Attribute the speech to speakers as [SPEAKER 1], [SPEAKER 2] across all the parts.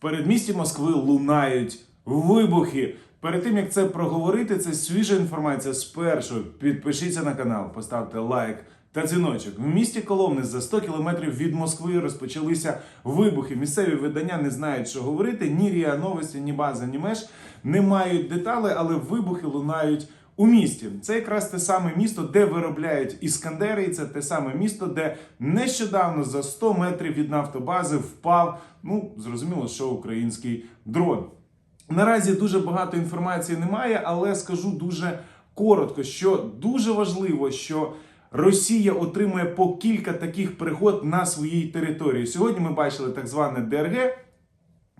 [SPEAKER 1] Передмісті Москви лунають вибухи. Перед тим як це проговорити, це свіжа інформація спершу. Підпишіться на канал, поставте лайк та дзвіночок. В місті Коломни за 100 кілометрів від Москви розпочалися вибухи. Місцеві видання не знають, що говорити. Ні Ріа Новості, ні база, ні меж не мають деталей, але вибухи лунають. У місті це якраз те саме місто, де виробляють іскандери, і це те саме місто, де нещодавно за 100 метрів від нафтобази впав. Ну зрозуміло, що український дрон. Наразі дуже багато інформації немає, але скажу дуже коротко, що дуже важливо, що Росія отримує по кілька таких пригод на своїй території. Сьогодні ми бачили так зване ДРГ.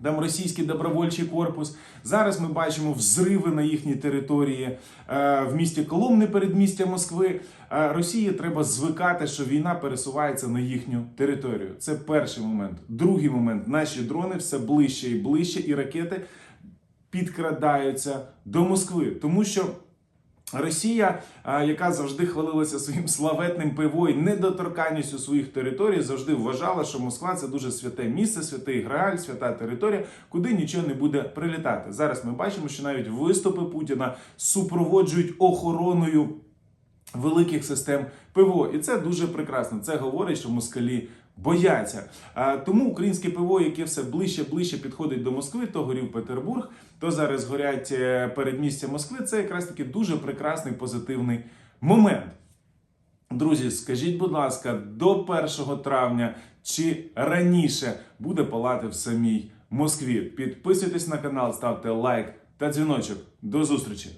[SPEAKER 1] Там російський добровольчий корпус. Зараз ми бачимо взриви на їхній території е, в місті Коломни, передмістя Москви. Е, Росії треба звикати, що війна пересувається на їхню територію. Це перший момент. Другий момент: наші дрони все ближче і ближче, і ракети підкрадаються до Москви, тому що. Росія, яка завжди хвалилася своїм славетним пивою, і недоторканністю своїх територій, завжди вважала, що Москва це дуже святе місце, святий Грааль, свята територія, куди нічого не буде прилітати. Зараз ми бачимо, що навіть виступи Путіна супроводжують охороною великих систем ПВО. І це дуже прекрасно. Це говорить, що москалі бояться. Тому українське ПВО, яке все ближче ближче підходить до Москви, то горів Петербург, то зараз горять е, передмістя Москви. Це якраз таки дуже прекрасний позитивний момент. Друзі, скажіть, будь ласка, до 1 травня чи раніше буде палати в самій Москві? Підписуйтесь на канал, ставте лайк та дзвіночок. До зустрічі!